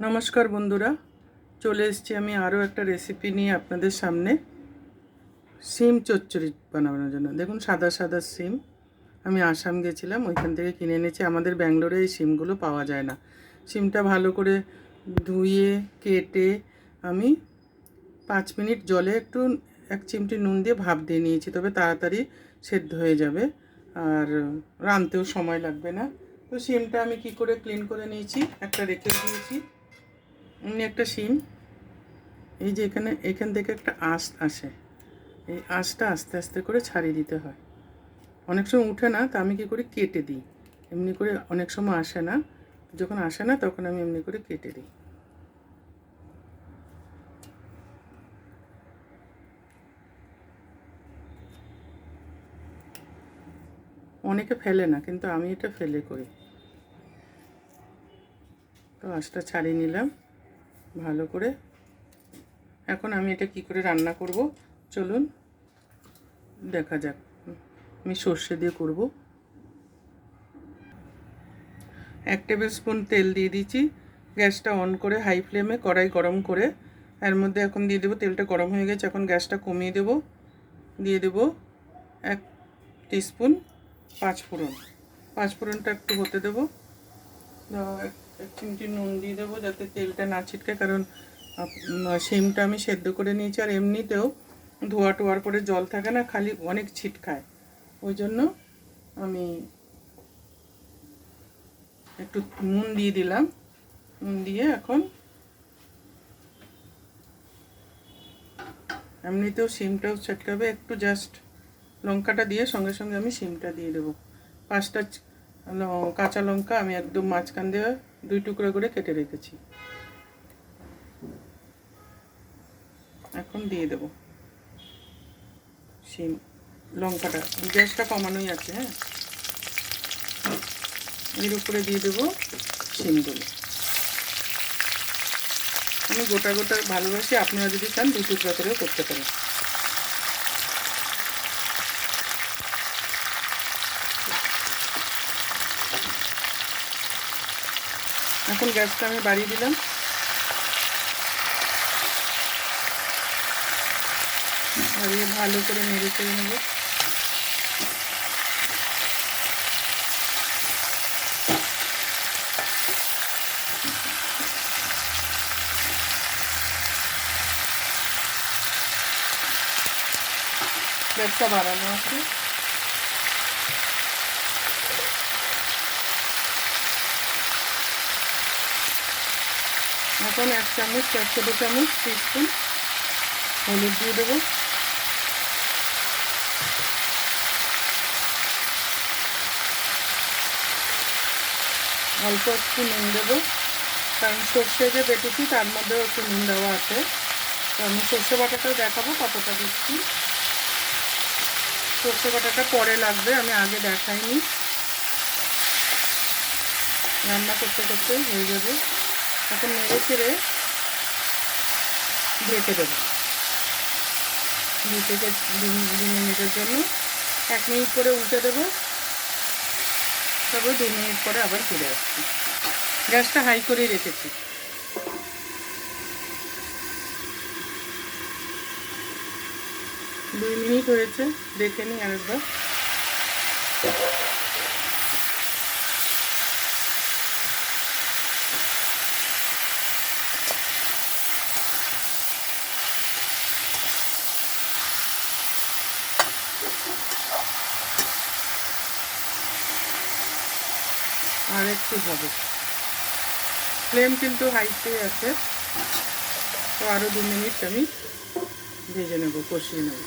নমস্কার বন্ধুরা, চলে এসেছি আমি আরও একটা রেসিপি নিয়ে আপনাদের সামনে। সিম চচ্চড়ি বানানোর জন্য। দেখুন, সাদা সাদা সিম। আমি আসাম গেছিলাম, ওইখান থেকে কিনে এনেছি। আমাদের ব্যাঙ্গালোরে এই সিমগুলো পাওয়া যায় না। সিমটা ভালো করে ধুয়ে, কেটে আমি পাঁচ মিনিট জলে একটু, এক চিমটি নুন দিয়ে ভাপ দিয়ে নিয়েছি, তবে তাড়াতাড়ি সেদ্ধ হয়ে যাবে। আর রানতেও সময় লাগবে না। তো সিমটা আমি কি করে ক্লিন করে নিয়েছি, একটা রেখে দিয়েছি। এমনি একটা সিম এই যে এখানে, এখান থেকে একটা আঁশ আসে। এই আঁশটা আস্তে আস্তে করে ছাড়িয়ে দিতে হয়। অনেক সময় উঠে না, তা আমি কী করি, কেটে দিই। এমনি করে অনেক সময় আসে না। যখন আসে না, তখন আমি এমনি করে কেটে দিই। অনেকে ফেলে না, কিন্তু আমি এটা ফেলে করি। তো আঁশটা ছাড়িয়ে নিলাম। ভালো করে। এখন আমি এটা কি করে রান্না করব? চলুন, দেখা যাক। আমি সর্ষে দিয়ে করব। এক টেবিল স্পুন তেল দিয়ে দিয়েছি। গ্যাসটা অন করে হাই ফ্লেমে কড়াই গরম করে, এর মধ্যে এখন দিয়ে দেবো, তেলটা গরম হয়ে গেছে, এখন গ্যাসটা কমিয়ে দেবো। দিয়ে দেবো এক টিস্পুন পাঁচ ফোড়ন পাঁচ ফোড়নটা একটু হতে দেবো। এক- এক চিমটি নুন দিয়ে দেবো যাতে তেলটা না ছিটকে, কারণ শিমটা আমি সেদ্ধ করে নিয়েছি আর এমনিতেও ধোয়া টোয়ার করে জল থাকে না, খালি অনেক ছিটকায়। ওই জন্য আমি একটু নুন দিয়ে দিলাম। নুন দিয়ে এখন এমনিতেও সিমটাও ছেটকাবে একটু জাস্ট লঙ্কাটা দিয়ে সঙ্গে সঙ্গে আমি সিমটা দিয়ে দেবো। পাঁচটা কাঁচা লঙ্কা আমি একদম মাঝখান দিয়ে দুই টুকরো করে কেটে রেখেছি। এখন দিয়ে দেবো। সিম লঙ্কাটা, গ্যাসটা কমানোই আছে হ্যাঁ? এর উপরে দিয়ে দেবো সিমগুলো। আমি গোটা গোটা ভালোবাসি, আপনারা যদি চান দু টুকরো করেও করতে পারেন। এখন গ্যাসটা আমি বাড়িয়ে দিলাম। বাড়িয়ে ভালো করে নেড়ে চেড়ে নেব। গ্যাসটা বাড়ানো আছে। এখন এক চামচ ছোটো চামচ টিস্পুন হলুদ দিয়ে দেবো অল্প একটু নুন দেবো কারণ সর্ষে যে বেটেছি তার মধ্যেও একটু নুন দেওয়া আছে তো আমি সর্ষে বাটাটাও দেখাবো কতটা দিচ্ছি সর্ষে বাটাটা পরে লাগবে আমি আগে দেখাইনি রান্না করতে করতে হয়ে যাবে এখন নেড়ে ছেড়ে ঢেকে দেবো। দু থেকে দু মিনিটের জন্য এক মিনিট করে উল্টে দেবো। তবে দু মিনিট পরে আবার ফিরে আসছি। গ্যাসটা হাই করেই রেখেছি। দুই মিনিট হয়েছে, দেখে নিই আরেকবার। আর একটু হবে। ফ্লেম কিন্তু হাইতে আছে। তো আরও দু মিনিট আমি ভেজে নেব, কষিয়ে নেব।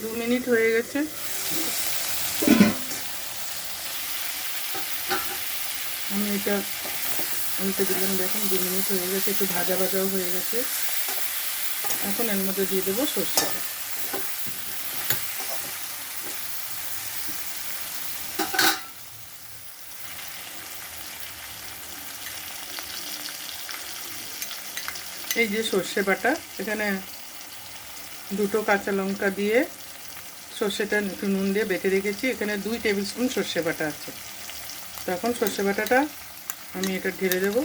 দু মিনিট হয়ে গেছে। আমি এটা উল্টে দিলাম, দেখুন, দু মিনিট হয়ে গেছে, একটু ভাজা ভাজাও হয়ে গেছে। এখন এর মধ্যে দিয়ে দেবো সর্ষেটা। এই যে সর্ষে বাটা, এখানে দুটো কাঁচা লঙ্কা দিয়ে সর্ষেটা একটু নুন দিয়ে বেটে রেখেছি। এখানে দুই টেবিল স্পুন সর্ষে বাটা আছে। তখন সর্ষে বাটাটা আমি এটা ঢেলে দেবো।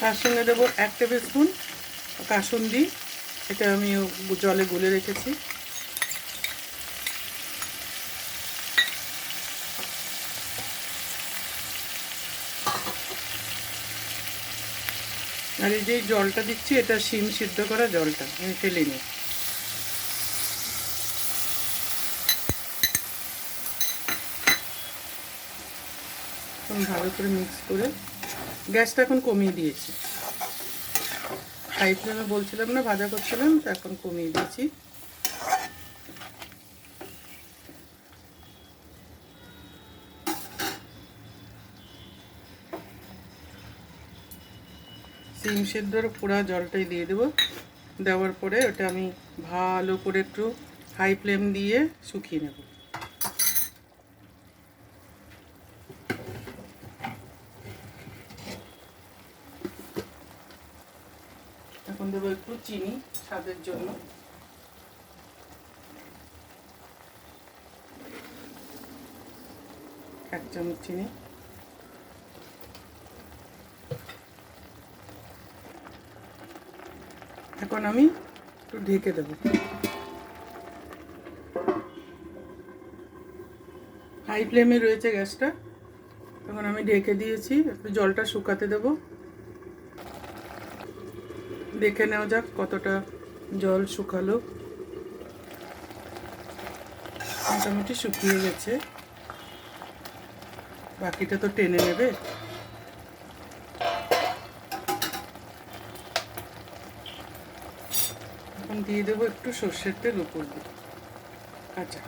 তার সঙ্গে দেবো এক টেবিল স্পুন কাসুন্দি। এটা আমি জলে গুলে রেখেছি। আর এই যে জলটা দিচ্ছি, এটা শিম সিদ্ধ করা জলটা, আমি ফেলে এখন ভালো করে মিক্স করে গ্যাসটা এখন কমিয়ে দিয়েছি। হাই ফ্লেমে বলছিলাম না, ভাজা করছিলাম, তো এখন কমিয়ে দিয়েছি। সিম সেদ্ধর পুরা জলটাই দিয়ে দেবো। দেওয়ার পরে ওটা আমি ভালো করে একটু হাই ফ্লেম দিয়ে শুকিয়ে নেব। এখন দেবো একটু চিনি স্বাদের জন্য। এক চামচ চিনি। এখন আমি একটু ঢেকে দেবো। হাই ফ্লেমে রয়েছে গ্যাসটা। এখন আমি ঢেকে দিয়েছি, একটু জলটা শুকাতে দেবো। দেখে নেওয়া যাক কতটা জল শুকালো। মোটামুটি শুকিয়ে গেছে। বাকিটা তো টেনে নেবে। এখন দিয়ে দেবো একটু সর্ষের তেল উপর দিয়ে। কাঁচা।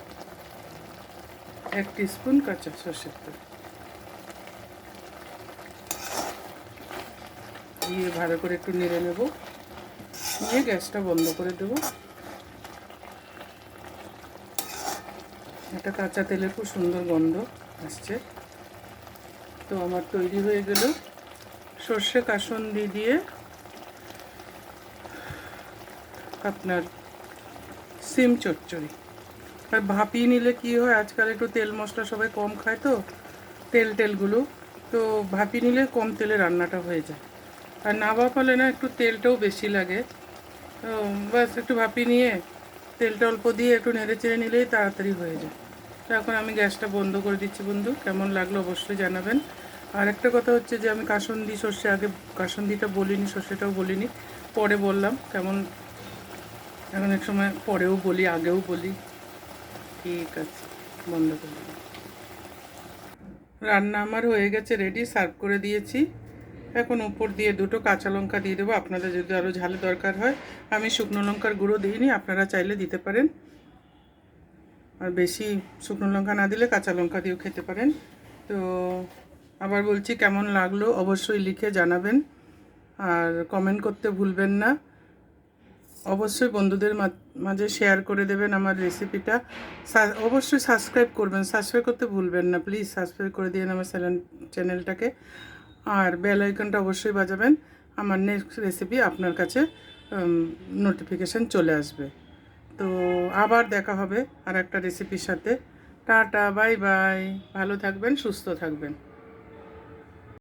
এক স্পুন কাঁচা সর্ষের তেল। দিয়ে ভালো করে একটু নেড়ে নেব। নিয়ে গ্যাসটা বন্ধ করে দেবো। একটা কাঁচা তেলের খুব সুন্দর গন্ধ আসছে। তো আমার তৈরি হয়ে গেল সর্ষে কাসন্দি দিয়ে আপনার সিম চচ্চড়ি। আর ভাপিয়ে নিলে কি হয়, আজকাল একটু তেল মশলা সবাই কম খায় তো তেল টেলগুলো তো ভাপিয়ে নিলে কম তেলে রান্নাটা হয়ে যায়। আর না ভাপালে না একটু তেলটাও বেশি লাগে। তো বাস একটু ভাপিয়ে নিয়ে তেলটা অল্প দিয়ে একটু নেড়ে চেড়ে নিলেই তাড়াতাড়ি হয়ে যায়। তো এখন আমি গ্যাসটা বন্ধ করে দিচ্ছি বন্ধু, কেমন লাগল অবশ্যই জানাবেন। আর একটা কথা হচ্ছে যে আমি কাসন্দি সর্ষে, আগে কাসন্দিটা বলিনি, সর্ষেটাও বলিনি, পরে বললাম কেমন, এখন এক সময় পরেও বলি, আগেও বলি। ঠিক আছে, বন্ধ করে রান্না আমার হয়ে গেছে রেডি সার্ভ করে দিয়েছি। এখন উপর দিয়ে দুটো কাঁচা লঙ্কা দিয়ে দেবো। আপনাদের যদি আরও ঝাল দরকার হয়, আমি শুকনো লঙ্কার গুঁড়ো দিইনি, আপনারা চাইলে দিতে পারেন। আর বেশি শুকনো লঙ্কা না দিলে কাঁচা লঙ্কা দিয়েও খেতে পারেন। তো আবার বলছি, কেমন লাগল অবশ্যই লিখে জানাবেন। আর কমেন্ট করতে ভুলবেন না। অবশ্যই বন্ধুদের মাঝে শেয়ার করে দেবেন আমার রেসিপিটা অবশ্যই সাবস্ক্রাইব করবেন। সাবস্ক্রাইব করতে ভুলবেন না। প্লিজ সাবস্ক্রাইব করে দিন আমার চ্যানেল- চ্যানেলটাকে আর বেল আইকনটা অবশ্যই বাজাবেন। আমার নেক্সট রেসিপি আপনার কাছে নোটিফিকেশান চলে আসবে। তো আবার দেখা হবে আর একটা রেসিপির সাথে। টাটা বাই বাই ভালো থাকবেন, সুস্থ থাকবেন।